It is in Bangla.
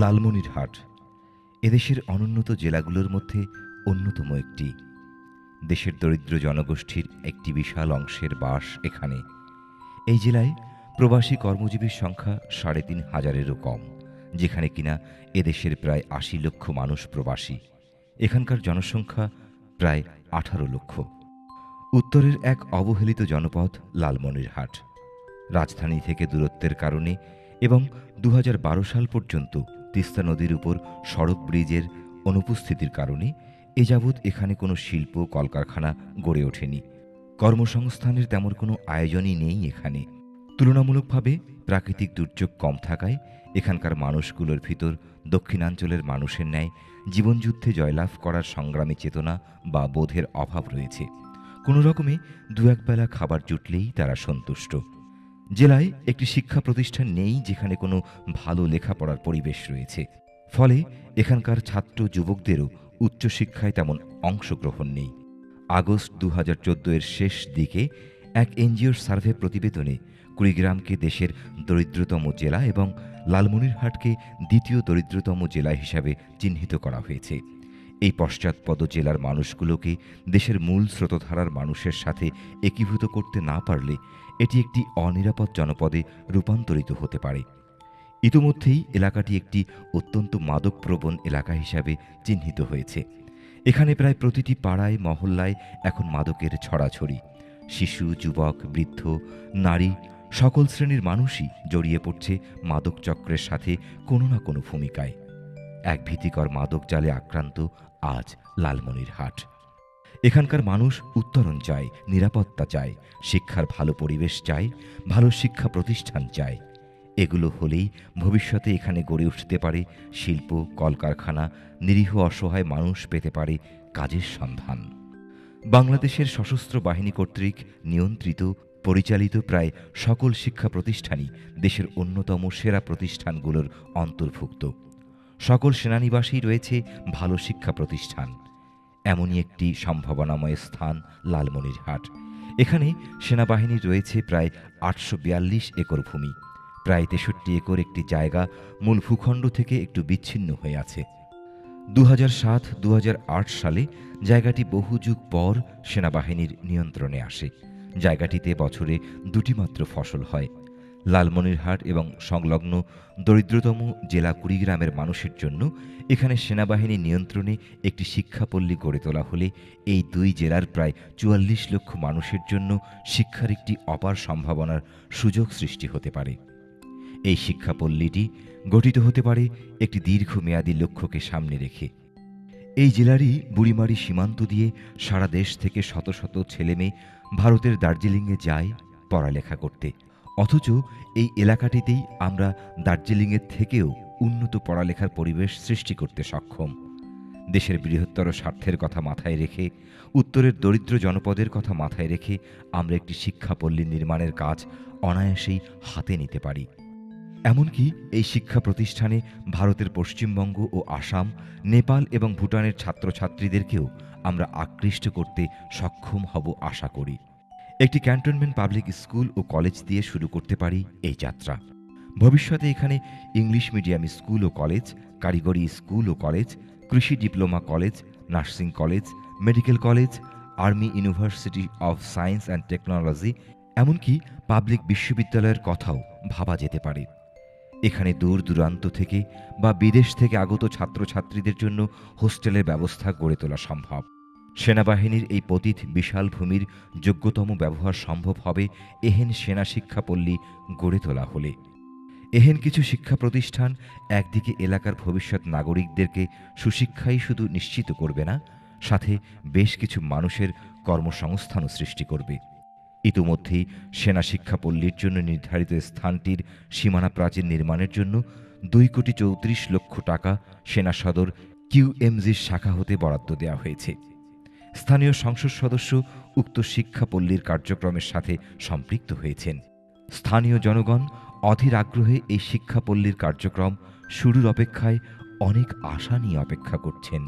লালমনিরহাট, এদেশের অনুন্নত জেলাগুলোর মধ্যে অন্যতম একটি। দেশের দরিদ্র জনগোষ্ঠীর একটি বিশাল অংশের বাস এখানে। এই জেলায় প্রবাসী কর্মজীবীর সংখ্যা সাড়ে তিন হাজারেরও কম, যেখানে কিনা এদেশের প্রায় আশি লক্ষ মানুষ প্রবাসী। এখানকার জনসংখ্যা প্রায় আঠারো লক্ষ। উত্তরের এক অবহেলিত জনপদ লালমনিরহাট। রাজধানী থেকে দূরত্বের কারণে এবং দু হাজার বারো সাল পর্যন্ত তিস্তা নদীর উপর সড়ক ব্রিজের অনুপস্থিতির কারণে এ যাবৎ এখানে কোনো শিল্প, কলকারখানা গড়ে ওঠেনি। কর্মসংস্থানের তেমন কোনো আয়োজনই নেই এখানে। তুলনামূলকভাবে প্রাকৃতিক দুর্যোগ কম থাকায় এখানকার মানুষগুলোর ভিতর দক্ষিণাঞ্চলের মানুষের ন্যায় জীবনযুদ্ধে জয়লাভ করার সংগ্রামী চেতনা বা বোধের অভাব রয়েছে। কোনো রকমে দু একবেলা খাবার জুটলেই তারা সন্তুষ্ট। জেলায় একটি শিক্ষা প্রতিষ্ঠান নেই যেখানে কোনো ভালো লেখাপড়ার পরিবেশ রয়েছে। ফলে এখানকার ছাত্র যুবকদেরও উচ্চশিক্ষায় তেমন অংশগ্রহণ নেই। আগস্ট দু হাজার এর শেষ দিকে এক এনজিওর সার্ভে প্রতিবেদনে কুড়িগ্রামকে দেশের দরিদ্রতম জেলা এবং লালমনিরহাটকে দ্বিতীয় দরিদ্রতম জেলা হিসাবে চিহ্নিত করা হয়েছে। এই পশ্চাৎপদ জেলার মানুষগুলোকে দেশের মূল স্রোতধারার মানুষের সাথে একীভূত করতে না পারলে এটি একটি অনিরাপদ জনপদে রূপান্তরিত হতে পারে। ইতোমধ্যেই এলাকাটি একটি অত্যন্ত মাদকপ্রবণ এলাকা হিসাবে চিহ্নিত হয়েছে। এখানে প্রায় প্রতিটি পাড়ায়, মহল্লায় এখন মাদকের ছড়াছড়ি। শিশু, যুবক, বৃদ্ধ, নারী, সকল শ্রেণির মানুষই জড়িয়ে পড়ছে মাদক চক্রের সাথে কোনো না কোনো ভূমিকায়। এক ভীতিকর মাদক জালে আক্রান্ত আজ লালমনিরহাট। এখানকার মানুষ উত্তরণ চায়, নিরাপত্তা চায়, শিক্ষার ভালো পরিবেশ চায়, ভালো শিক্ষা প্রতিষ্ঠান চায়। এগুলো হলেই ভবিষ্যতে এখানে গড়ে উঠতে পারে শিল্প, কলকারখানা, নিরীহ অসহায় মানুষ পেতে পারে কাজের সন্ধান। বাংলাদেশের সশস্ত্র বাহিনী কর্তৃক নিয়ন্ত্রিত, পরিচালিত প্রায় সকল শিক্ষা প্রতিষ্ঠানই দেশের অন্যতম সেরা প্রতিষ্ঠানগুলোর অন্তর্ভুক্ত। সকল সেনানিবাসেই রয়েছে ভালো শিক্ষা প্রতিষ্ঠান। এমনই একটি সম্ভাবনাময় স্থান, লালমনিরহাট। এখানে সেনাবাহিনীর রয়েছে প্রায় আটশো বিয়াল্লিশ একর ভূমি। প্রায় তেষট্টি একর একটি জায়গা মূল ভূখণ্ড থেকে একটু বিচ্ছিন্ন হয়ে আছে। দু সাত দু সালে জায়গাটি বহু যুগ পর সেনাবাহিনীর নিয়ন্ত্রণে আসে। জায়গাটিতে বছরে দুটি মাত্র ফসল হয়। লালমনিরহাট এবং সংলগ্ন দরিদ্রতম জেলা কুড়িগ্রামের মানুষের জন্য এখানে সেনাবাহিনী নিয়ন্ত্রণে একটি শিক্ষাপল্লী গড়ে তোলা হলে এই দুই জেলার প্রায় চুয়াল্লিশ লক্ষ মানুষের জন্য শিক্ষার একটি অপার সম্ভাবনার সুযোগ সৃষ্টি হতে পারে। এই শিক্ষাপল্লীটি গঠিত হতে পারে একটি দীর্ঘমেয়াদী লক্ষ্যকে সামনে রেখে। এই জেলারই বুড়িমারি সীমান্ত দিয়ে সারা দেশ থেকে শত শত ছেলেমেয়ে ভারতের দার্জিলিংয়ে যায় পড়ালেখা করতে। অথচ এই এলাকাটিতেই আমরা দার্জিলিংয়ের থেকেও উন্নত পড়ালেখার পরিবেশ সৃষ্টি করতে সক্ষম। দেশের বৃহত্তর স্বার্থের কথা মাথায় রেখে, উত্তরের দরিদ্র জনপদের কথা মাথায় রেখে আমরা একটি শিক্ষাপল্লী নির্মাণের কাজ অনায়াসেই হাতে নিতে পারি। এমনকি এই শিক্ষা প্রতিষ্ঠানে ভারতের পশ্চিমবঙ্গ ও আসাম, নেপাল এবং ভুটানের ছাত্রছাত্রীদেরকেও আমরা আকৃষ্ট করতে সক্ষম হব আশা করি। একটি ক্যান্টনমেন্ট পাবলিক স্কুল ও কলেজ দিয়ে শুরু করতে পারি এই যাত্রা। ভবিষ্যতে এখানে ইংলিশ মিডিয়াম স্কুল ও কলেজ, কারিগরি স্কুল ও কলেজ, কৃষি diploma college, nursing college, medical college, army university of science and technology, এমনকি পাবলিক বিশ্ববিদ্যালয়ের কথাও ভাবা যেতে পারে। এখানে দূর দূরান্ত থেকে বা বিদেশ থেকে আগত ছাত্রছাত্রীদের জন্য হোস্টেলের ব্যবস্থা গড়ে তোলা সম্ভব। সেনাবাহিনীর এই পতিত বিশাল ভূমির যোগ্যতম ব্যবহার সম্ভব হবে এহেন সেনা শিক্ষাপল্লী গড়ে তোলা হলে। এহেন কিছু শিক্ষা প্রতিষ্ঠান একদিকে এলাকার ভবিষ্যৎ নাগরিকদেরকে সুশিক্ষাই শুধু নিশ্চিত করবে না, সাথে বেশ কিছু মানুষের কর্মসংস্থানও সৃষ্টি করবে। ইতোমধ্যেই সেনা শিক্ষাপল্লীর জন্য নির্ধারিত স্থানটির সীমানা প্রাচীর নির্মাণের জন্য দুই কোটি চৌত্রিশ লক্ষ টাকা সেনা সদর কিউএমজির শাখা হতে বরাদ্দ দেওয়া হয়েছে। স্থানীয় সংসদ সদস্য উক্ত শিক্ষাপল্লীর কার্যক্রমের সাথে সম্পৃক্ত হয়েছেন। স্থানীয় জনগণ অধীর আগ্রহে এই শিক্ষাপল্লীর কার্যক্রম শুরুর অপেক্ষায় অনেক আশা নিয়ে অপেক্ষা করছেন।